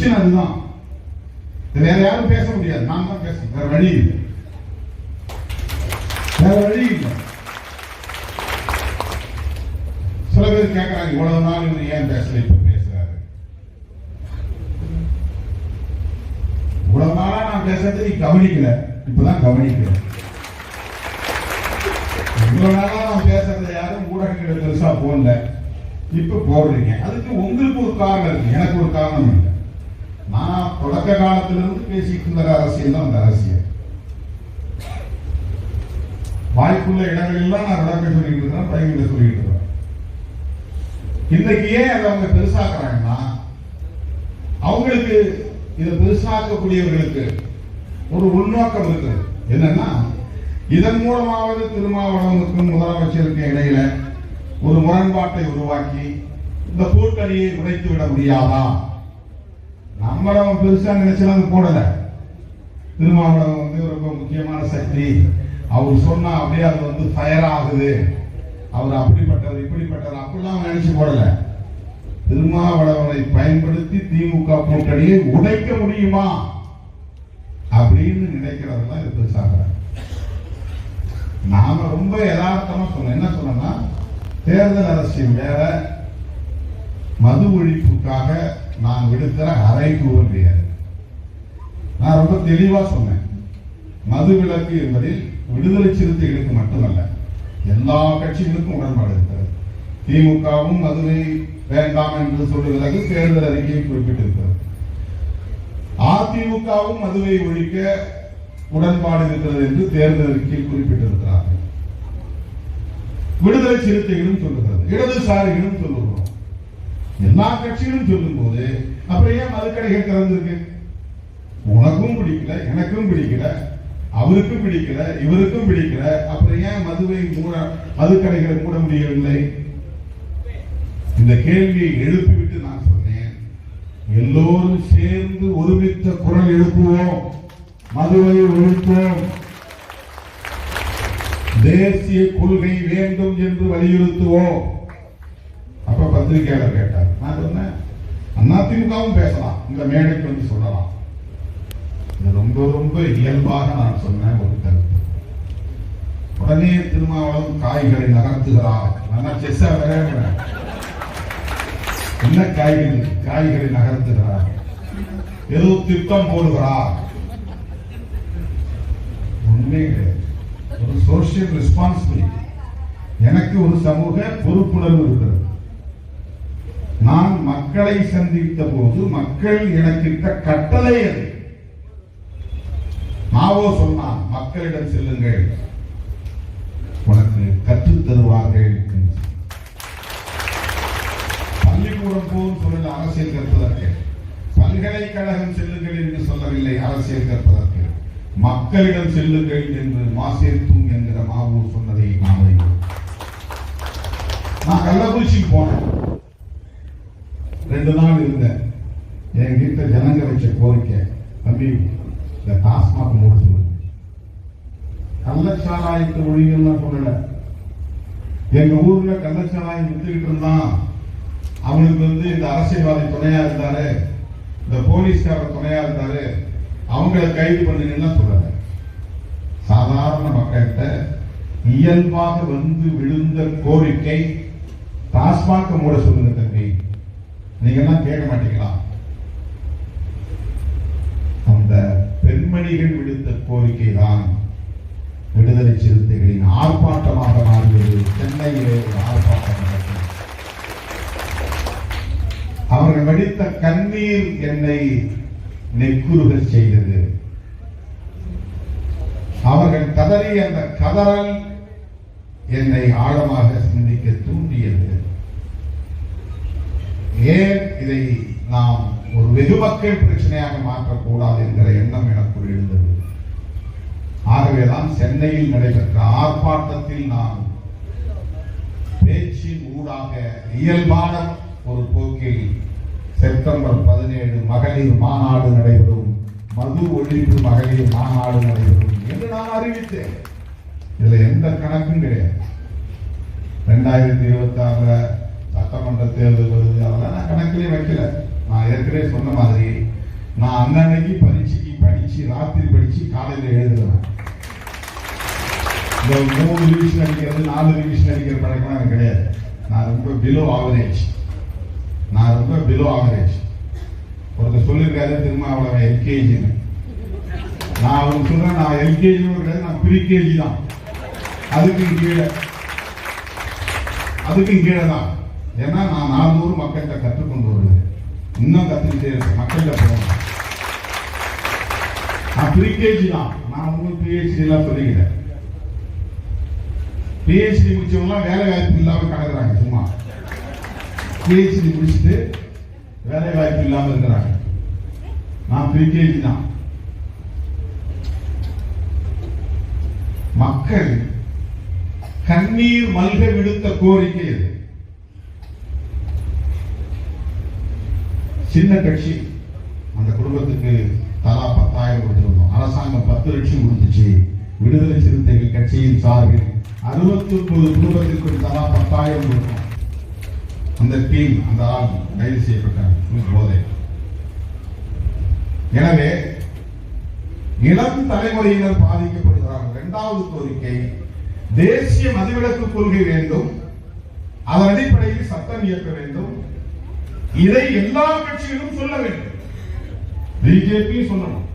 பிரச்சனை அதுதான். வேற யாரும் பேச முடியாது. நான் தான் பேசணும். வேற வழி இல்லை. வேற வழி இல்லை. சில பேர் கேட்கறாங்க இவ்வளவு நாள் இவர் ஏன் பேசல இப்ப பேசுறாரு? இவ்வளவு நாளா நான் பேசுறது நீ கவனிக்கல. இப்பதான் கவனிக்கல இவ்வளவு நாளா நான் பேசுறத யாரும் ஊடகங்கள் பெருசா போடல. இப்ப போடுறீங்க. அதுக்கு உங்களுக்கு ஒரு காரணம் இருக்கு. எனக்கு ஒரு காரணம் இல்லை. நான் தொடக்க காலத்திலிருந்து பேசிட்டு இருந்த அரசியல் தான் அந்த அரசியல் வாய்ப்புள்ள இடங்கள் எல்லாம் நான் விளக்க சொல்லிட்டு இருக்கிறேன் பையன்கிட்ட சொல்லிட்டு இருக்கிறேன் இன்னைக்கு ஏன் அதை அவங்க பெருசாக்குறாங்கன்னா அவங்களுக்கு இதை பெருசாக்கக்கூடியவர்களுக்கு ஒரு உள்நோக்கம் இருக்குது என்னன்னா இதன் மூலமாவது திருமாவளவனுக்கும் முதலமைச்சருக்கும் இடையில ஒரு முரண்பாட்டை உருவாக்கி இந்த கூட்டணியை உடைத்து விட முடியாதா நம்மள அவன் பெருசா நினைச்சலாம் போடல. திருமாவளவன் வந்து ரொம்ப முக்கியமான சக்தி. அவர் சொன்னா அப்படியே அது வந்து ஃபயர் ஆகுது. அவர் அப்படிப்பட்டவர் இப்படிப்பட்டவர் அப்படிலாம் நினைச்சு போடல. திருமாவளவனை பயன்படுத்தி திமுக கூட்டணியை உடைக்க முடியுமா அப்படின்னு நினைக்கிறதெல்லாம் இது பெருசாகிறாங்க நாம ரொம்ப யதார்த்தமா சொன்னோம் என்ன சொன்னோம்னா தேர்தல் அரசியல் வேற மது ஒழிப்புக்காக நான் விடுக்கிற அறைகூவல் வேறு நான் ரொம்ப தெளிவா சொன்னேன். மது விலக்கு என்பதில் விடுதலை சிறுத்தைகளுக்கு மட்டுமல்ல எல்லா கட்சிகளுக்கும் உடன்பாடு இருக்கிறது. திமுகவும் மதுவை வேண்டாம் என்று சொல்லுவதற்கு தேர்தல் அறிக்கையை குறிப்பிட்டிருக்கிறது. அதிமுகவும் மதுவை ஒழிக்க உடன்பாடு இருக்கிறது என்று தேர்தல் அறிக்கையில் குறிப்பிட்டிருக்கிறார்கள். விடுதலை சிறுத்தைகளும் சொல்லுகிறது இடதுசாரிகளும் சொல்லுகிறோம் எல்லா கட்சிகளும் சொல்லும் போது அப்புறம் ஏன் மதுக்கடைகள் திறந்திருக்கு? உனக்கும் பிடிக்கல எனக்கும் பிடிக்கல அவருக்கும் பிடிக்கல இவருக்கும் பிடிக்கல அப்புறம் ஏன் மதுவை மூட மதுக்கடைகளை மூட முடியவில்லை? இந்த கேள்வியை எழுப்பிவிட்டு நான் சொன்னேன். எல்லோரும் சேர்ந்து ஒருமித்த குரல் எழுப்புவோம். மதுவை ஒழிப்போம். தேசிய கொள்கை வேண்டும் என்று வலியுறுத்துவோம். பத்திரிகையாளர் கேட்டார். நான் சொன்னேன் அதிமுகவும் பேசலாம் இந்த மேடைக்கு வந்து சொல்லலாம். இது ரொம்ப ரொம்ப இயல்பாக நான் சொன்னேன் ஒரு கருத்து. உடனே திருமாவளவன் காய்களை நகர்த்துகிறார். நான் செஸ்ஸா விளையாடுறேன் என்ன காய்கறி காய்களை நகர்த்துகிறார்? ஏதோ திட்டம் போடுகிறார். ஒண்ணுமே கிடையாது. ஒரு சோசியல் ரெஸ்பான்சிபிலிட்டி எனக்கு ஒரு சமூக பொறுப்புணர்வு இருக்கிறது. நான் மக்களை சந்தித்த போது மக்கள் எனக்கிட்ட கட்டளை அது. மாவோ சொன்னான் மக்களிடம் செல்லுங்கள். உனக்கு கற்றுத் தருவார்கள் பள்ளிக்கூடம் போதும் சொல்லல அரசியல் கற்பதற்கு. பல்கலைக்கழகம் செல்லுங்கள் என்று சொல்லவில்லை அரசியல் கற்பதற்கு. மக்களிடம் செல்லுங்கள் என்று மாசேத்தும் என்கிற மாவோ சொன்னதை நான் அறிவோம். நான் கள்ளக்குறிச்சிக்கு போனேன். ரெண்டு நாள் இருந்தேன் என் வீட்டை ஜனங்க வச்ச கோரிக்கை தம்பி இந்த டாஸ்மாக் மூட சொல்லுங்க கள்ளச்சாராயத்தை ஒழிங்கன்னு சொல்லல. எங்க ஊர்ல கள்ளச்சாராயம் வித்துக்கிட்டு இருந்தான். அவனுக்கு வந்து இந்த அரசியல்வாதி துணையா இருந்தாரு. இந்த போலீஸ்காரர் துணையா இருந்தாரு. அவங்கள கைது பண்ணுங்கன்னா சொல்லல. சாதாரண மக்கள்கிட்ட இயல்பாக வந்து விழுந்த கோரிக்கை டாஸ்மாக மூட சொல்லுங்க நீங்கெல்லாம் நீங்க எல்லாம் கேட்க மாட்டீங்களா? அந்த பெண்மணிகள் விடுத்த கோரிக்கை தான் விடுதலை சிறுத்தைகளின் ஆர்ப்பாட்டமாக மாறியது. சென்னையிலே ஒரு ஆர்ப்பாட்டம் அவர்கள் வெடித்த கண்ணீர் என்னை நெக்குருகச் செய்தது. அவர்கள் கதறி அந்த கதறல் என்னை ஆழமாக சிந்திக்க தூண்டியது. ஏன் இதை நாம் ஒரு வெகு மக்கள் பிரச்சனையாக மாற்றக்கூடாது என்கிற எண்ணம் எனக்குள் எழுந்தது. ஆகவேதான் சென்னையில் நடைபெற்ற ஆர்ப்பாட்டத்தில் நான் பேச்சின் ஊடாக இயல்பான ஒரு போக்கில் செப்டம்பர் பதினேழு மகளிர் மாநாடு நடைபெறும் மது ஒழிப்பு மகளிர் மாநாடு நடைபெறும் என்று நான் அறிவித்தேன். இதுல எந்த கணக்கும் கிடையாது. ரெண்டாயிரத்தி இருபத்தி ஆறுல சட்டமன்ற தேர்தல் வருது. அதெல்லாம் நான் கணக்கிலே வைக்கல. நான் ஏற்கனவே சொன்ன மாதிரி நான் அன்னன்னைக்கு பரீட்சைக்கு படிச்சு ராத்திரி படிச்சு காலையில எழுதுவேன் இந்த மூணு ரிவிஷன் அடிக்கிறது நாலு ரிவிஷன் அடிக்கிற பழக்கம் எனக்கு கிடையாது. நான் ரொம்ப பிலோ ஆவரேஜ் நான் ரொம்ப பிலோ ஆவரேஜ் ஒருத்தர் சொல்லியிருக்காரு திருமாவளவன் எல்கேஜின்னு நான் அவனுக்கு சொல்றேன் நான் எல்கேஜினு கிடையாது நான் ப்ரீகேஜி தான். அதுக்கு கீழே. அதுக்கும் கீழே தான். ஏன்னா நான் நானூறு மக்கள்கிட்ட கற்றுக்கொண்டு வருவேன். இன்னும் கற்றுக்கிட்டே இருக்கேன் மக்கள்கிட்ட போகணும். நான் ப்ரீகேஜி தான். நான் ஒன்றும் பிஹெச்டி எல்லாம் சொல்லிக்கிறேன். பிஹெச்டி முடிச்சவங்களாம் வேலை வாய்ப்பு இல்லாமல் கிடக்குறாங்க சும்மா. பிஹெச்டி முடிச்சுட்டு வேலை வாய்ப்பு இல்லாமல் இருக்கிறாங்க. நான் ப்ரீகேஜி தான். மக்கள் கண்ணீர் மல்க விடுத்த கோரிக்கை இது சின்ன கட்சி அந்த குடும்பத்துக்கு தலா பத்தாயிரம் கொடுத்திருந்தோம். அரசாங்கம் பத்து லட்சம் கொடுத்துச்சு. விடுதலை சிறுத்தைகள் கட்சியின் சார்பில் அறுபத்தி ஒன்பது குடும்பத்திற்கு தலா பத்தாயிரம் கொடுத்தோம். அந்த டீம் அந்த ஆள் கைது செய்யப்பட்டார். போதை. எனவே இளம் தலைமுறையினர் பாதிக்கப்படுகிறார்கள். இரண்டாவது கோரிக்கை தேசிய மதுவிலக்கு கொள்கை வேண்டும். அதன் அடிப்படையில் சட்டம் இயக்க வேண்டும். இதை எல்லா கட்சிகளும் சொல்ல வேண்டும். பிஜேபி சொல்லணும்.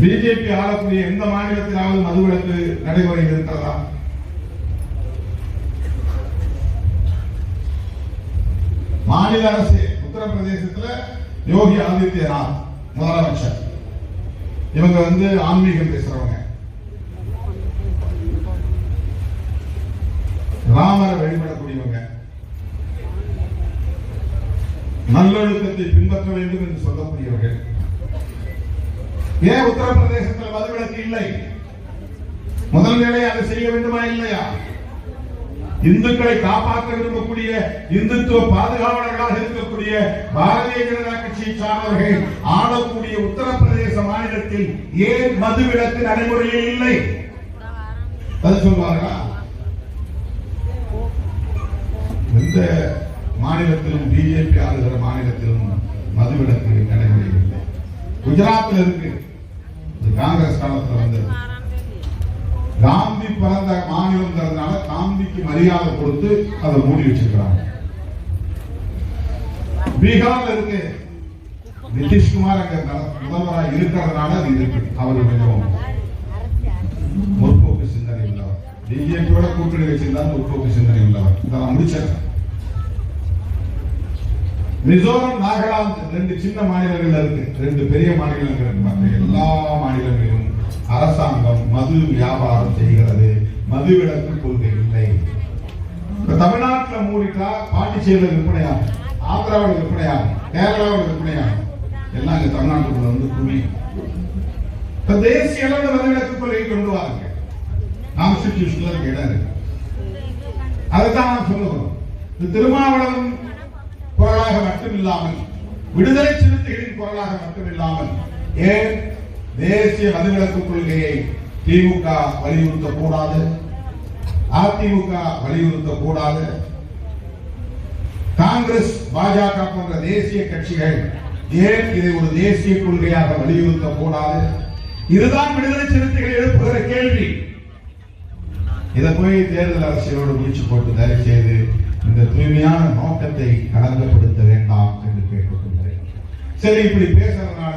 பிஜேபி ஆளக்கூடிய எந்த மாநிலத்திலாவது மதுவிலக்கு நடைமுறை இருக்கிறதா? மாநில அரசு உத்தரப்பிரதேசத்துல யோகி ஆதித்யநாத் முதலமைச்சர். இவங்க வந்து ஆன்மீகம் பேசுறவங்க. ராமரை வழிபடக்கூடியவங்க. நல்லொழுக்கத்தை பின்பற்ற வேண்டும் என்று சொல்லக்கூடியவர்கள். ஏன் உத்தரப்பிரதேசத்தில் மதுவிலக்கு இல்லை? முதல் வேலை அதை செய்ய வேண்டுமா இல்லையா? இந்துக்களை காப்பாற்ற விரும்பக்கூடிய இந்துத்துவ பாதுகாவலர்களாக இருக்கக்கூடிய பாரதிய ஜனதா கட்சியை சார்ந்தவர்கள் ஆளக்கூடிய உத்தரப்பிரதேச மாநிலத்தில் ஏன் மதுவிலக்கு நடைமுறையில் இல்லை? அது சொல்வார்களா? இந்த மாநிலத்திலும் பிஜேபி ஆளுகிற மாநிலத்திலும் மதுவிலக்கு நடைமுறையில்லை குஜராத்தில் இருக்கு. காங்கிரஸ் காலத்தில் வந்தது. காந்தி பிறந்த மாநிலம்ங்கிறதுனால காந்திக்கு மரியாதை கொடுத்து அதை மூடி வச்சிருக்கிறாங்க. பீகார்ல இருக்கு. நிதிஷ்குமார் அங்க முதல்வராக இருக்கிறதுனால அது இருக்கு. அவர் கொஞ்சம் முற்போக்கு சிந்தனை உள்ளவர். பிஜேபியோட கூட்டணி வச்சிருந்தா முற்போக்கு சிந்தனை உள்ளவர். இதை நான் மிசோரம் நாகாலாந்து ரெண்டு சின்ன மாநிலங்கள் இருக்கு. ரெண்டு பெரிய மாநிலங்கள் இருக்கு எல்லா மாநிலங்களிலும் அரசாங்கம் மது வியாபாரம் செய்கிறது. மது விலக்கு கொள்கை இல்லை. இப்ப தமிழ்நாட்டுல மூடிட்டா பாண்டிச்சேரியில் விற்பனையாகும் ஆந்திராவில் விற்பனையாகும் கேரளாவில் விற்பனையாகும் எல்லாம் இங்க தமிழ்நாட்டுக்குள்ள வந்து குவியும் இப்ப தேசிய அளவு மது விலக்கு கொள்கை கொண்டு வாங்க கான்ஸ்டிடியூஷன்ல இருக்கு. இடம் இருக்கு. அதுதான் நான் சொல்லுகிறோம் இந்த திருமாவளவன் குரலாக மட்டுமில்லாமல் விடுதலை சிறுத்தைகளின் குரலாக மட்டுமில்லாமல் ஏன் தேசிய மதுவிலக்கு கொள்கையை திமுக வலியுறுத்த கூடாது அதிமுக வலியுறுத்த கூடாது காங்கிரஸ் பாஜக போன்ற தேசிய கட்சிகள் ஏன் இதை ஒரு தேசிய கொள்கையாக வலியுறுத்த கூடாது இதுதான் விடுதலை சிறுத்தைகள் எழுப்புகிற கேள்வி. இதை போய் தேர்தல் அரசியலோடு முடிச்சு போட்டு தயவு செய்து இந்த தூய்மையான நோக்கத்தை களங்கப்படுத்த வேண்டாம் என்று கேட்டுக்கொள்கிறேன். சரி இப்படி பேசுறதுனால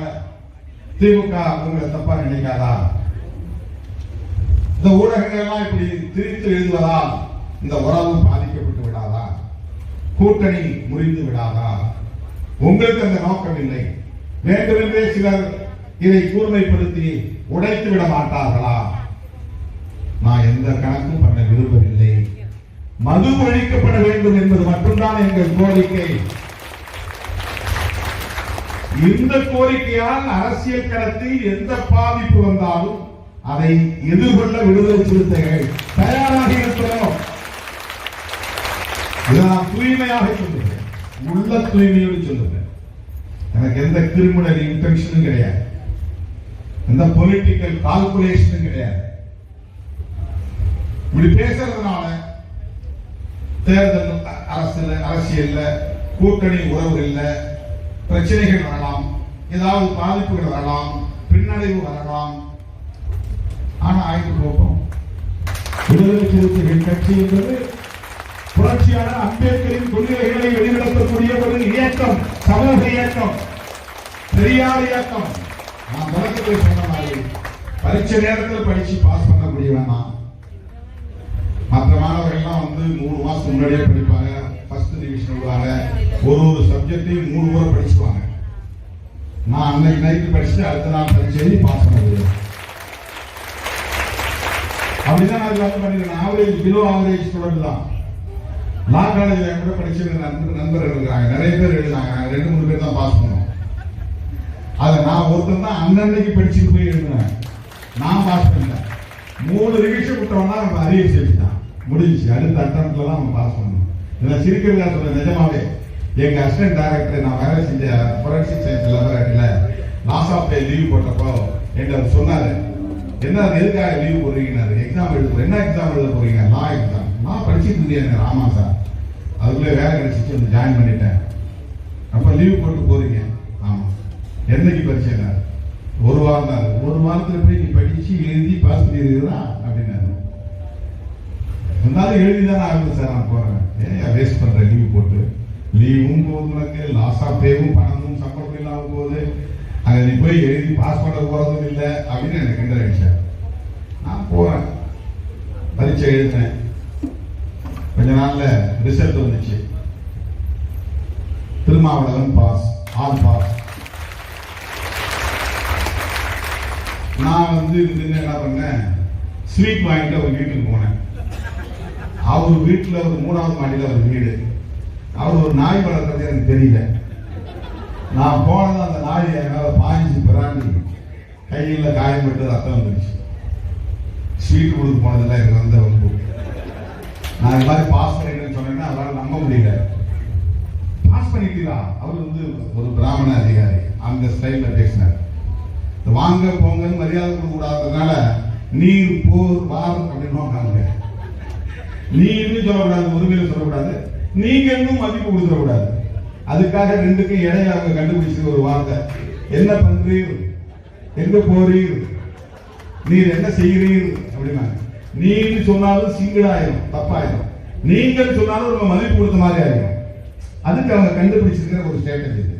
திமுக உங்களை தப்பா நினைக்காதா? இந்த ஊடகங்கள் எல்லாம் இப்படி திரித்து எழுதுவதால் இந்த உறவு பாதிக்கப்பட்டு விடாதா? கூட்டணி முறிந்து விடாதா? உங்களுக்கு அந்த நோக்கம் இல்லை. வேண்டுமென்றே சிலர் இதை கூர்மைப்படுத்தி உடைத்து விட மாட்டார்களா? நான் எந்த கணக்கும் பண்ண விரும்பவில்லை. மது ஒழிக்கப்பட வேண்டும் என்பது மட்டும்தான் எங்கள் கோரிக்கை. இந்த கோரிக்கையால் அரசியல் களத்தில் எந்த பாதிப்பு வந்தாலும் அதை எதிர்கொள்ள விடுதலை சிறுத்தைகள் தயாராக இருக்கிறோம் நான் தூய்மையாக சொல்லுகிறேன். உள்ள தூய்மையோடு சொல்லுகிறேன். எனக்கு எந்த கிரிமினல் இன்டென்ஷனும் கிடையாது. எந்த பொலிட்டிக்கல் கால்குலேஷனும் கிடையாது. இப்படி பேசுறதுனால தேர்தல் அரசியல் அரசியல்ல கூட்டணி உறவுகள்ல பிரச்சனைகள் வரலாம் ஏதாவது பாதிப்புகள் வரலாம் பின்னடைவு வரலாம். ஆனா ஆய்வு போகும் விடுதலை சிறுத்தைகள் கட்சி என்பது புரட்சியாளர் அம்பேத்கரின் கொள்கைகளை வெளிநடத்தக்கூடிய ஒரு இயக்கம் சமூக இயக்கம் பெரியார் இயக்கம். நான் தொடக்கத்தில் சொன்ன மாதிரி பரீட்சை நேரத்தில் படிச்சு பாஸ் பண்ணக்கூடிய வேணாம் மற்ற மாணவர்கள்லாம் வந்து மூணு மாதத்துக்கு முன்னாடியே படிப்பாங்க. ஃபர்ஸ்ட் டிவிஷன் விடுவாங்க. ஒரு ஒரு சப்ஜெக்டையும் மூணு முறை படிச்சுவாங்க நான் அன்னைக்கு நைட்டு படிச்சு அடுத்த நாள் படிச்சு எழுதி பாஸ் பண்ண முடியும் அப்படிதான் நான் வந்து பண்ணிருக்கேன் ஆவரேஜ் பிலோ ஆவரேஜ் ஸ்டூடெண்ட் தான். லா காலேஜில் என் கூட படிச்ச நண்பர் நண்பர்கள் இருக்காங்க நிறைய பேர் எழுதினாங்க நாங்கள் ரெண்டு மூணு பேர் தான் பாஸ் பண்ணோம். அதை நான் ஒருத்தர் தான் அன்னன்னைக்கு படிச்சுட்டு போய் எழுதினேன். நான் பாஸ் பண்ணேன் மூணு ரிவிஷன் விட்டோம்னா நம்ம அரியர் செஞ்சுட்டான் முடிஞ்சுச்சு. அடுத்த அட்டம்ல தான் நம்ம பாஸ் பண்ணணும். இதில் சிரிக்கிறதா சொல்ல நிஜமாவே எங்க அசிஸ்டன்ட் டைரக்டர் நான் வேலை செஞ்ச ஃபொரன்சிக் சயின்ஸ் லெபரேட்டரியில் லாஸ் ஆஃப் டே லீவ் போட்டப்போ எங்க அவர் சொன்னாரு. என்ன எதுக்காக லீவ் போடுறீங்கன்னாரு. எக்ஸாம் எழுத என்ன எக்ஸாம் எழுத போறீங்க? லா எக்ஸாம் நான் படிச்சுட்டு இருந்தேன் ஆமா சார். அதுக்குள்ளே வேலை கிடைச்சிச்சு வந்து ஜாயின் பண்ணிட்டேன். அப்போ லீவ் போட்டு போறீங்க. ஆமாம் என்னைக்கு பரீட்சைனாரு ஒரு வாரம் தான் ஒரு வாரத்தில் போய் நீ படிச்சு எழுதி பாஸ் பண்ணிடுறீங்களா அப்படின்னாரு. இருந்தாலும் எழுதி தானே ஆகுது சார் நான் போறேன். ஏன் வேஸ்ட் பண்றேன் லீவ் போட்டு? லீவும் போகுது உனக்கு. லாஸ் ஆஃப் பேவும் பணமும் சம்பளம் இல்லாம போகுது. அங்கே நீ போய் எழுதி பாஸ் பண்ண போறதும் இல்லை அப்படின்னு எனக்கு கிண்டல் அடிச்சார் நான் போறேன். பரீட்சை எழுதினேன். கொஞ்ச நாள்ல ரிசல்ட் வந்துச்சு. திருமாவளவன் பாஸ் ஆல் பாஸ் நான் வந்து இருந்து என்ன பண்ணேன்? ஸ்வீட் வாங்கிட்டு அவர் வீட்டுக்கு போனேன். அவர் வீட்டில் ஒரு மூணாவது மாடியில் ஒரு வீடு. அவர் ஒரு நாய் வளர்க்கறது எனக்கு தெரியல. நான் போனது அந்த நாய் என் மேல பாய்ஞ்சு பிராண்டி கையில் காயப்பட்டு ரத்தம் வந்துருச்சு. ஸ்வீட் கொடுத்து போனதெல்லாம் எனக்கு வந்த வம்பு. நான் இது மாதிரி பாஸ் பண்ணிட்டேன்னு சொன்னேன்னா அவரால் நம்ப முடியல. பாஸ் பண்ணிட்டீங்களா அவர் வந்து ஒரு பிராமண அதிகாரி. அந்த ஸ்டைலில் பேசினார். வாங்க போங்கன்னு மரியாதை கொடுக்க கூடாததுனால நீர் போர் வார் அப்படின்னு நாங்க நீன்னு சொல்லக்கூடாது உரிமையில சொல்லக்கூடாது. நீங்க இன்னும் மதிப்பு கொடுத்துடக்கூடாது. அதுக்காக ரெண்டுக்கும் இடையில அவங்க கண்டுபிடிச்சது ஒரு வார்த்தை. என்ன பண்றீர்? எங்க போறீர்? நீர் என்ன செய்கிறீர்? அப்படின்னா நீன்னு சொன்னாலும் சிங்கிளாயிரும் தப்பாயிரும். நீங்கள் சொன்னாலும் நம்ம மதிப்பு கொடுத்த மாதிரி ஆயிரும். அதுக்கு அவங்க கண்டுபிடிச்சிருக்கிற ஒரு ஸ்ட்ராட்டஜி இது.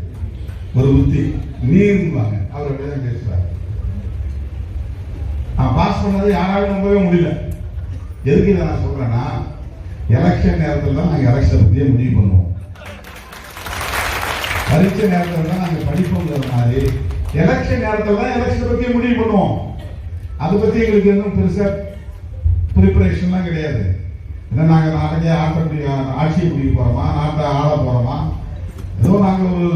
ஒரு புத்தி. நீர்வாங்க அவர் அப்படிதான் பேசுறாரு நான் பாஸ் பண்ணது யாராலும் நம்பவே முடியல. எதுக்கு நான் சொல்றேன்னா எலெக்ஷன் நேரத்தில் தான் நாங்கள் எலெக்ஷன் பற்றியே முடிவு பண்ணுவோம். பரீட்சை நேரத்தில் தான் நாங்கள் படிப்போங்கிற மாதிரி எலெக்ஷன் நேரத்தில் தான் எலெக்ஷன் பற்றியே முடிவு பண்ணுவோம். அதை பற்றி எங்களுக்கு இன்னும் பெருசாக ப்ரிப்பரேஷன்லாம் கிடையாது. ஏன்னா நாங்கள் நாளைக்கே ஆட்ட ஆட்சியை முடிக்க போகிறோமா நாட்டை ஆள போகிறோமா ஏதோ நாங்கள் ஒரு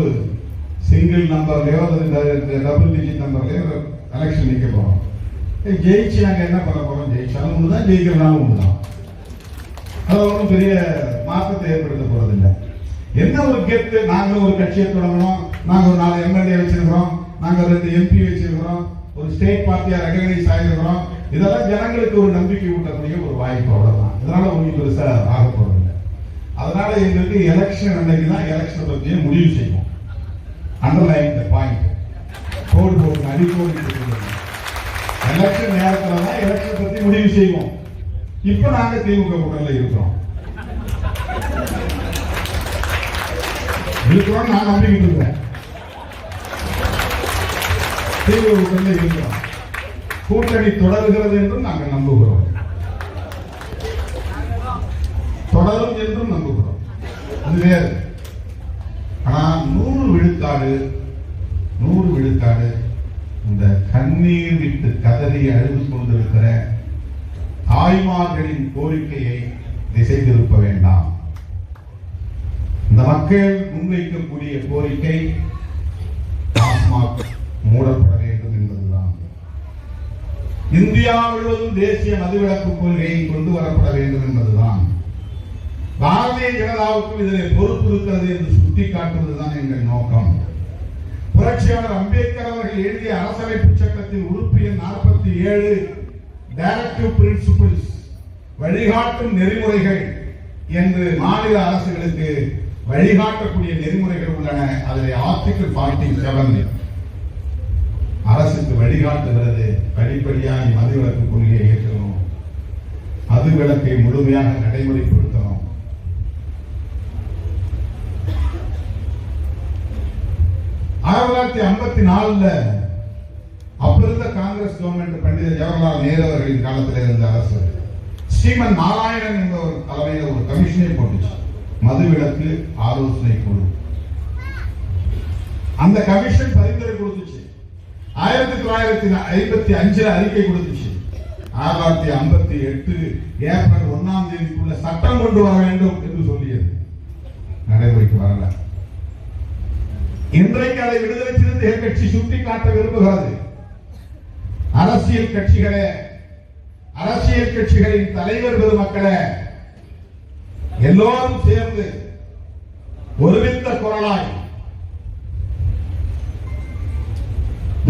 சிங்கிள் நம்பர்லையோ அல்லது டபுள் டிஜிட் நம்பர்லையோ எலெக்ஷன் நிற்க போகிறோம் ஜெயிச்சு நாங்கள் என்ன பண்ண போகிறோம் ஜெயிச்சாலும் ஒன்று தான் ஜெயிக்கிறனாலும் ஒன்று தான் அது ஒன்றும் பெரிய மாற்றத்தை ஏற்படுத்த போறதில்லை. என்ன ஒரு கெத்து நாங்களும் ஒரு கட்சியை தொடங்கணும். நாங்கள் ஒரு நாலு எம்எல்ஏ வச்சிருக்கிறோம். நாங்கள் ஒரு ரெண்டு எம்பி வச்சிருக்கிறோம். ஒரு ஸ்டேட் பார்ட்டியாக ரெகனைஸ் ஆகிருக்கிறோம். இதெல்லாம் ஜனங்களுக்கு ஒரு நம்பிக்கை ஊட்டக்கூடிய ஒரு வாய்ப்பு அவ்வளோதான் இதனால ஒன்றும் பெருசாக ஆக போறதில்லை. அதனால எங்களுக்கு எலெக்ஷன் அன்னைக்கு தான் எலெக்ஷன் பற்றியே முடிவு செய்வோம். அண்டர்லைன் த பாயிண்ட் கோடு போட்டு அடிக்கோடு எலெக்ஷன் நேரத்தில் தான் எலெக்ஷன் பற்றி முடிவு செய்வோம். இப்போ நாங்க திமுக கூட்டத்தில் இருக்கிறோம். இருக்கிறோம் நான் நம்பிக்கிட்டு இருக்கேன் திமுக கூட்டத்தில் இருக்கிறோம். கூட்டணி தொடர்கிறது என்றும் நாங்கள் நம்புகிறோம். தொடரும் என்றும் நம்புகிறோம். அது வேறு. ஆனால் நூறு விழுக்காடு நூறு விழுக்காடு இந்த கண்ணீர் விட்டு கதறி அழுது கொண்டிருக்கிற தாய்மார்களின் கோரிக்கையை திசை திருப்ப வேண்டாம். இந்த மக்கள் முன்வைக்கக்கூடிய கோரிக்கை டாஸ்மாக் மூடப்பட வேண்டும் என்பதுதான். இந்தியா முழுவதும் தேசிய மதுவிலக்கு கொள்கையை கொண்டு வரப்பட வேண்டும் என்பதுதான். பாரதிய ஜனதாவுக்கும் இதில் பொறுப்பு இருக்கிறது என்று சுட்டிக்காட்டுவதுதான் எங்கள் நோக்கம். புரட்சியாளர் அம்பேத்கர் அவர்கள் எழுதிய அரசமைப்பு சட்டத்தின் உறுப்பு எண் நாற்பத்தி ஏழு டைரக்டிவ் பிரின்சிபிள்ஸ் வழிகாட்டும் நெறிமுறைகள் என்று மாநில அரசுகளுக்கு வழிகாட்டக்கூடிய நெறிமுறைகள் உள்ளன. அதில் ஆர்டிகிள் ஃபார்ட்டி செவன் அரசுக்கு வழிகாட்டுகிறது. படிப்படியாக மதுவிலக்கு கொள்கையை ஏற்றணும் மது விளக்கை முழுமையாக நடைமுறைப்படுத்தணும் ஆயிரத்தி தொள்ளாயிரத்தி ஐம்பத்தி நாலுல அப்ப இருந்த காங்கிரஸ் கவர்மெண்ட் பண்டித ஜவஹர்லால் நேரு அவர்களின் காலத்தில் இருந்த அரசு. ஸ்ரீமன் நாராயணன் என்ற ஒரு தலைமையில் ஒரு கமிஷனை போட்டுச்சு. மதுவிலக்கு ஆலோசனை குழு. அந்த கமிஷன் பரிந்துரை கொடுத்துச்சு. ஆயிரத்தி தொள்ளாயிரத்தி ஐம்பத்தி அஞ்சுல அறிக்கை கொடுத்துச்சு. ஆயிரத்தி தொள்ளாயிரத்தி ஐம்பத்தி எட்டு ஏப்ரல் ஒன்னாம் தேதிக்குள்ள சட்டம் கொண்டு வர வேண்டும் என்று சொல்லியது. நடைமுறைக்கு வரல. இன்றைக்கு அதை விடுதலை சிறுத்தைகள் கட்சி சுட்டிக்காட்ட விரும்புகிறது. அரசியல் கட்சிகளே அரசியல் கட்சிகளின் தலைவர் பெருமக்களே எல்லோரும் சேர்ந்து ஒருமித்த குரலாய்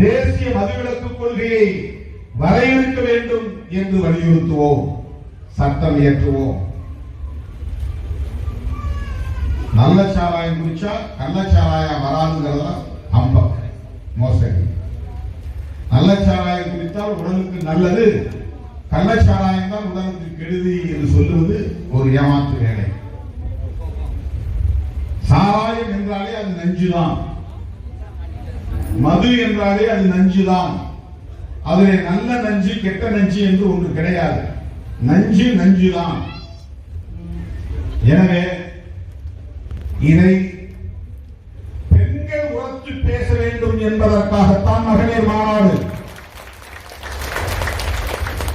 தேசிய மதுவிலக்கு கொள்கையை வரையறுக்க வேண்டும் என்று வலியுறுத்துவோம் சட்டம் இயற்றுவோம். நல்ல சாராயம் குடிச்சா கள்ளச்சாராயம் வராதுங்கிறதெல்லாம் அம்பம் மோசடி. நல்ல சாராயம் குடித்தால் உடலுக்கு நல்லது. கள்ளச்சாராயம் தான் உடலுக்கு கெடுதி என்று சொல்லுவது ஒரு ஏமாற்று வேலை. சாராயம் என்றாலே அது நஞ்சுதான். மது என்றாலே அது நஞ்சுதான். அதிலே நல்ல நஞ்சு கெட்ட நஞ்சு என்று ஒன்று கிடையாது. நஞ்சு நஞ்சுதான். எனவே இதை பெண்கள் உரத்து பேச வேண்டும் என்பதற்காகத்தான் மகளிர் மாநாடு.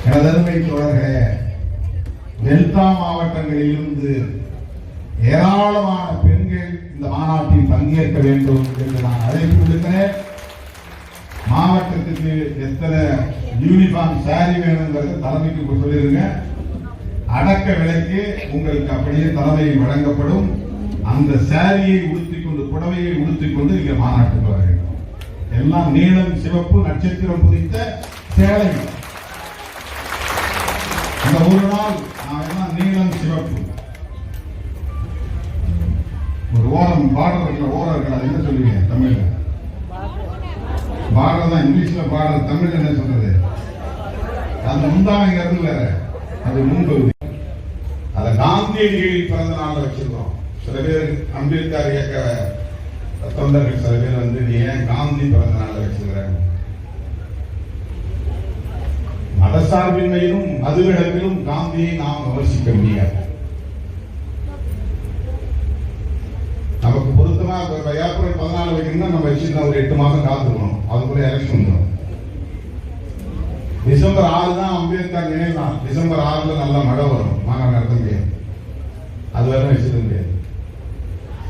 எனதருமை தோழர்களே டெல்டா மாவட்டங்களிலிருந்து ஏராளமான பெண்கள் இந்த மாநாட்டில் பங்கேற்க வேண்டும் என்று நான் அழைப்பு விடுக்கிறேன். மாவட்டத்துக்கு எத்தனை யூனிஃபார்ம் சாரி வேணுங்கிறது தலைமைக்கு சொல்லிடுங்க அடக்க விலைக்கு உங்களுக்கு அப்படியே தலைமை வழங்கப்படும். அந்த சாரியை உடுத்திக் கொண்டு புடவையை உடுத்திக் கொண்டு இங்க மாநாட்டுக்கு வர வேண்டும். எல்லாம் நீளம் சிவப்பு நட்சத்திரம் புதித்த சேலை அந்த ஒரு நாள் நான் எல்லாம் நீளம் சிவப்பு. ஒரு ஓரம் பாடல ஓரர்கள் ஓரம் அது என்ன சொல்லுவீங்க? தமிழ்ல. பார்டர் தான் இங்கிலீஷ்ல பார்டர் தமிழ் என்ன சொல்றது? அந்த முந்தானைங்கிறது வேற. அது முன்பகுதி. அதை காந்தியடிகளின் பிறந்த நாள் வச்சிருக்கோம் சில பேர் அம்பேத்கர் இயக்க தொண்டர்கள் சில பேர் வந்து நீ ஏன் காந்தி பிறந்த நாள்ல வச்சுக்கிறாங்க? மதசார்பின்மையிலும் மதுவிடத்திலும் காந்தியை நாம் விமர்சிக்க முடியாது. நமக்கு பொருத்தமா இப்ப ஏப்ரல் பதினாலு வைக்கணும்னா நம்ம வச்சிருந்தா ஒரு எட்டு மாசம் காத்துக்கணும். அதுக்குள்ள எலெக்ஷன் வந்துடும். டிசம்பர் ஆறு தான் அம்பேத்கர் நினைவு தான் டிசம்பர் ஆறுல நல்ல மழை வரும். மாநாடு நடத்த முடியாது. அது வரை வச்சிருக்க முடியாது.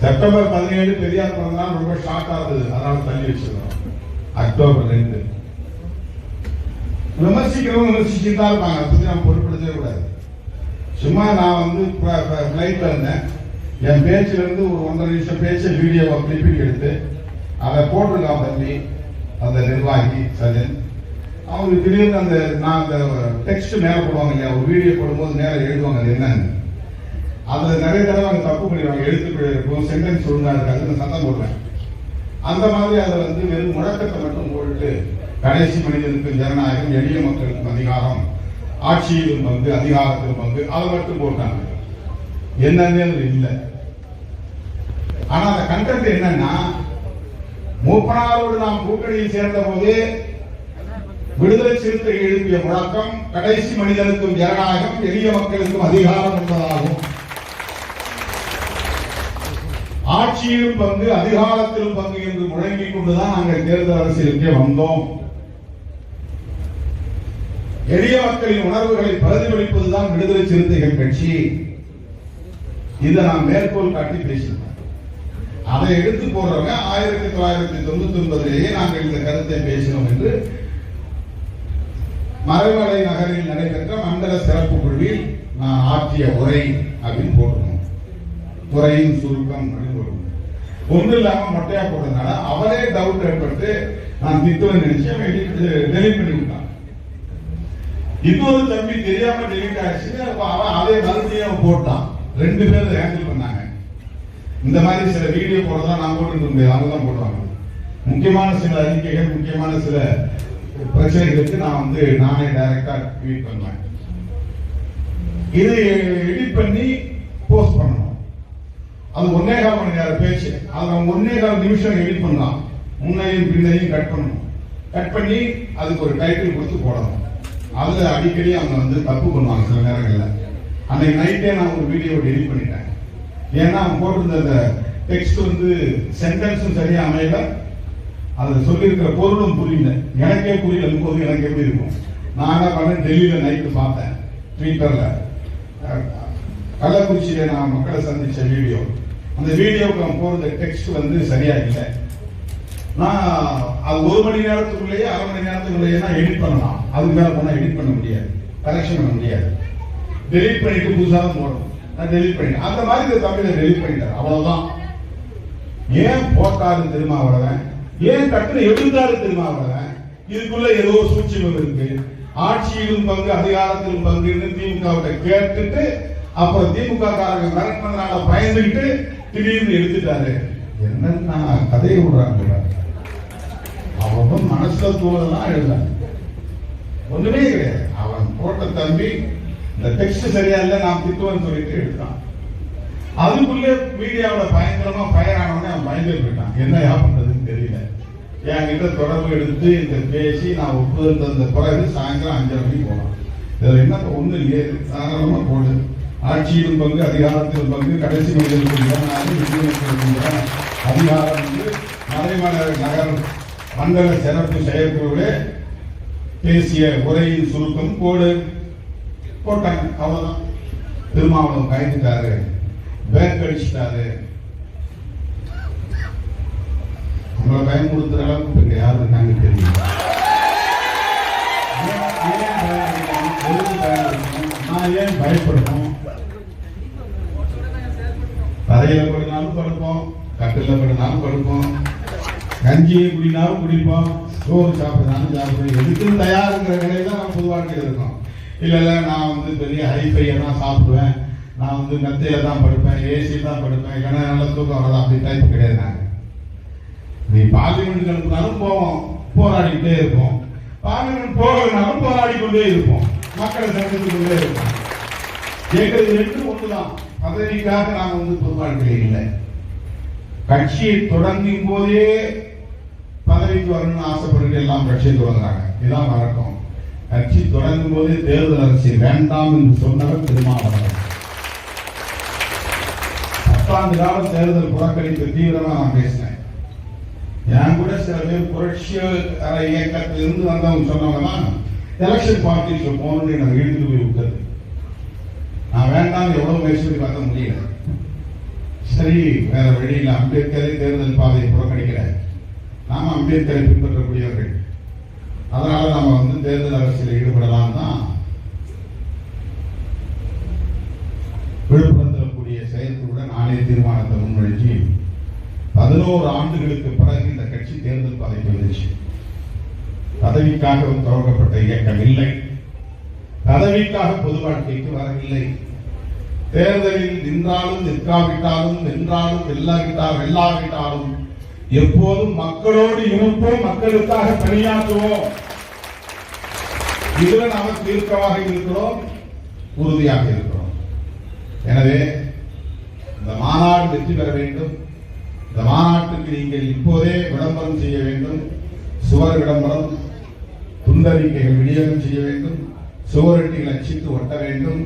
செப்டம்பர் பதினேழு பெரியார் பிறந்தநாள் ரொம்ப ஷார்ட் ஆகுது அதனால தள்ளி வச்சிருக்கோம் அக்டோபர் ரெண்டு. விமர்சிக்கிறவங்க விமர்சிச்சுட்டு தான் இருப்பாங்க. அதை பத்தி நம்ம பொருட்படுத்தவே கூடாது. சும்மா நான் வந்து ஃபிளைட்ல இருந்தேன். என் பேச்சுல இருந்து ஒரு ஒன்றரை நிமிஷம் பேச்சு வீடியோவை கிளிப்பிங் எடுத்து அதை போட்டிருக்கான் தம்பி அந்த நிர்வாகி சஜன். அவங்க திடீர்னு அந்த நான் அந்த டெக்ஸ்ட் மேலே போடுவாங்க இல்லையா? ஒரு வீடியோ போடும்போது மேலே எழுதுவாங்க அது என்னன்னு. அதுல நிறைய தடவை அவங்க தப்பு பண்ணிடுவாங்க எழுத்துப்பிழை இருக்கும் சென்டென்ஸ் ஒழுங்கா இருக்காது நான் சத்தம் போடுறேன். அந்த மாதிரி அதை வந்து வெறும் முழக்கத்தை மட்டும் போட்டு கடைசி மனிதனுக்கு ஜனநாயகம் எளிய மக்களுக்கும் அதிகாரம் ஆட்சியிலும் பங்கு அதிகாரத்திலும் பங்கு அதை மட்டும் போட்டாங்க. என்னன்னு இல்லை. ஆனா அந்த கண்டென்ட் என்னன்னா மூப்பனாரோடு நாம் கூட்டணியில் சேர்ந்த போது விடுதலை சிறுத்தை எழுப்பிய முழக்கம் கடைசி மனிதனுக்கும் ஜனநாயகம் எளிய மக்களுக்கும் அதிகாரம் என்பதாகும். ஆட்சியிலும் பங்கு அதிகாரத்திலும் பங்கு என்று முழங்கிக் கொண்டுதான் நாங்கள் தேர்தல் அரசியலுக்கே வந்தோம். எளிய மக்களின் உணர்வுகளை பிரதிபலிப்பதுதான் விடுதலை சிறுத்தைகள் கட்சி. இதை நான் மேற்கோள் காட்டி பேசினேன். அதை எடுத்து போடுறவங்க ஆயிரத்தி தொள்ளாயிரத்தி தொண்ணூத்தி ஒன்பதிலேயே நாங்கள் இந்த கருத்தை பேசினோம் என்று மறைமலை நகரில் நடைபெற்ற மண்டல சிறப்பு குழுவில் நான் ஆற்றிய உரை அப்படின்னு போட்டு துறையின் சுருக்கம் அப்படின்னு போட்டிருந்தோம் ஒண்ணு இல்லாம மொட்டையா போட்டதுனால அவரே டவுட் ஏற்பட்டு நான் திட்டுவேன் நினைச்சு டெலிட் பண்ணி விட்டான். இன்னொரு தம்பி தெரியாம டெலிட் ஆயிடுச்சு அப்ப அவன் அதே மறுபடியும் போட்டான். ரெண்டு பேரும் ஹேண்டில் பண்ணாங்க. இந்த மாதிரி சில வீடியோ போடுறதா நான் போட்டு முடியாது அவங்க தான் போடுவாங்க முக்கியமான சில அறிக்கைகள் முக்கியமான சில பிரச்சனைகளுக்கு நான் வந்து நானே டைரக்டா ட்வீட் பண்ணுவேன். இது எடிட் பண்ணி அது ஒன்னே கால் மணி நேரம் பேச்சு. அது நம்ம ஒன்னே கால் நிமிஷம் எடிட் பண்ணலாம். முன்னையும் பின்னையும் கட் பண்ணணும். கட் பண்ணி அதுக்கு ஒரு டைட்டில் கொடுத்து போடணும். அதுல அடிக்கடி அவங்க வந்து தப்பு பண்ணுவாங்க சில நேரங்களில். அன்னைக்கு நைட்டே நான் ஒரு வீடியோ டெலிட் பண்ணிட்டேன். ஏன்னா அவன் போட்டிருந்த அந்த டெக்ஸ்ட் வந்து சென்டென்ஸும் சரியா அமையல. அதில் சொல்லியிருக்கிற பொருளும் புரியல. எனக்கே புரியல. போது எனக்கு எப்படி இருக்கும்? நான் என்ன பண்ணேன் டெல்லியில நைட்டு பார்த்தேன். ட்விட்டர்ல கள்ளக்குறிச்சியில நான் மக்களை சந்திச்ச வீடியோ. அந்த வீடியோக்கு நான் போறது டெக்ஸ்ட் வந்து சரியா இல்லை நான் அது ஒரு மணி நேரத்துக்குள்ளேயே அரை மணி நேரத்துக்குள்ளேயே நான் எடிட் பண்ணலாம். அதுக்கு மேலே போனால் எடிட் பண்ண முடியாது. கரெக்ஷன் பண்ண முடியாது. டெலிட் பண்ணிட்டு புதுசாக தான் போடணும். நான் டெலிட் பண்ணிட்டேன். அந்த மாதிரி இந்த தமிழை டெலிட் பண்ணிட்டேன். அவ்வளோதான் ஏன் போட்டாரு திருமாவளவன் ஏன் டக்குனு எழுந்தாரு திருமாவளவன் இதுக்குள்ள ஏதோ சூழ்ச்சிகள் இருக்கு. ஆட்சியிலும் பங்கு அதிகாரத்திலும் பங்குன்னு திமுக கேட்டுட்டு அப்புறம் திமுக காரங்க மிரட்டினதுனால பயந்துகிட்டு திடீர்னு எடுத்துட்டாரு. என்னன்னா கதையை விடுறாங்க அவன் மனசுல தூளதெல்லாம் எழுதாங்க ஒண்ணுமே கிடையாது. அவன் போட்ட தம்பி இந்த டெக்ஸ்ட் சரியா இல்ல நான் திட்டுவேன்னு சொல்லிட்டு எடுத்தான். அதுக்குள்ளே மீடியாவோட பயங்கரமா பயரானவனே அவன் பயந்து போயிட்டான். என்ன யாபன்றதுன்னு தெரியல. என்கிட்ட தொடர்பு எடுத்து இந்த பேசி நான் ஒப்புதல் தந்த பிறகு சாயந்தரம் அஞ்சரை மணிக்கு போனான். இதில் என்ன ஒன்றும் இல்லையே. சாதாரணமாக போடு. ஆட்சியிலும் பங்கு அதிகாரத்திலும் பங்கு கடைசி மனிதர்களுக்கு அதிகாரம் வந்து மறைமலர் நகர் மண்டல சிறப்பு செயற்குழுவே பேசிய உரையின் சுருக்கம் கோடு. போட்டாங்க. அவ்வளவுதான். திருமாவளம் பயந்துட்டாரு. பேக் அடிச்சிட்டாரு. உங்களை பயன்படுத்துற அளவுக்கு இங்க யாரும் இருக்காங்க தெரியும் நான் ஏன் பயப்படுறேன் தரையில படுனாலும் படுப்போம் கட்டில படுப்போம் கஞ்சியை குடினாலும் குடிப்போம். சோறு சாப்பிடுனாலும் சாப்பிடுவோம் எதுக்கும் தயாருங்கிற நிலையில நம்ம பொது வாழ்க்கையில் இருக்கோம். இல்லை இல்லை நான் வந்து பெரிய ஹைஃபையை தான் சாப்பிடுவேன். நான் வந்து மெத்தையில தான் படுப்பேன். ஏசி தான் படுப்பேன். இல்லைன்னா நல்ல தூக்கம் வராது. அப்படி டைப் கிடையாது நாங்கள் நீ பார்லிமெண்ட்டுக்கு அனுப்புனாலும் போவோம். போராடிக்கிட்டே இருப்போம். பார்லிமெண்ட் போகலனாலும் போராடி கொண்டே இருப்போம். மக்களை சந்தித்து கொண்டே இருப்போம். எங்களுக்கு ரெண்டு தான் பதவிக்காக நாம வந்து பொது வாழ்க்கையில் இல்லை. கட்சியை தொடங்கும் போதே பதவிக்கு வரணும்னு ஆசைப்பட்டு எல்லாம் கட்சியை தொடங்குறாங்க. இதுதான் வழக்கம். கட்சி தொடங்கும் போதே தேர்தல் அரசியல் வேண்டாம் என்று சொன்னவர் திருமாவளவன். பத்தாண்டு காலம் தேர்தல் புறக்கணிப்பு தீவிரமா நான் பேசினேன். என் கூட சில பேர் புரட்சி இயக்கத்தில் இருந்து வந்தவங்க சொன்னவங்க தான் எலெக்ஷன் பார்ட்டிக்கு போகணும்னு எனக்கு இழுத்துட்டு போய் விட்டது. நான் வேண்டாம் எவ்வளவு முயற்சி பார்க்க முடியல. சரி வேற வழியில் அம்பேத்கரை தேர்தல் பாதையை புறக்கணிக்கிறேன் நாம அம்பேத்கரை பின்பற்றக்கூடியவர்கள். அதனால நம்ம வந்து தேர்தல் அரசியல் ஈடுபடலாம் தான் விழுப்புரத்தில் கூடிய செயற்குழுடன் ஆணைய தீர்மானத்தை முன்வழிச்சு பதினோரு ஆண்டுகளுக்கு பிறகு இந்த கட்சி தேர்தல் பாதைக்கு வந்துச்சு. பதவிக்காக துவக்கப்பட்ட இயக்கம் இல்லை. பதவிக்காக பொது வாழ்க்கைக்கு வரவில்லை. தேர்தலில் நின்றாலும் நிற்காவிட்டாலும் வென்றாலும் வெல்லாவிட்டால் வெல்லாவிட்டாலும் எப்போதும் மக்களோடு இருப்போம் மக்களுக்காக பணியாற்றுவோம். இதுல நாம தீர்க்கமாக இருக்கிறோம் உறுதியாக இருக்கிறோம். எனவே இந்த மாநாடு வெற்றி பெற வேண்டும். இந்த மாநாட்டுக்கு நீங்கள் இப்போதே விளம்பரம் செய்ய வேண்டும். சுவர் விளம்பரம் துண்டறிக்கைகள் விநியோகம் செய்ய வேண்டும். சுவரட்டிகள் அச்சிட்டு ஒட்ட வேண்டும்.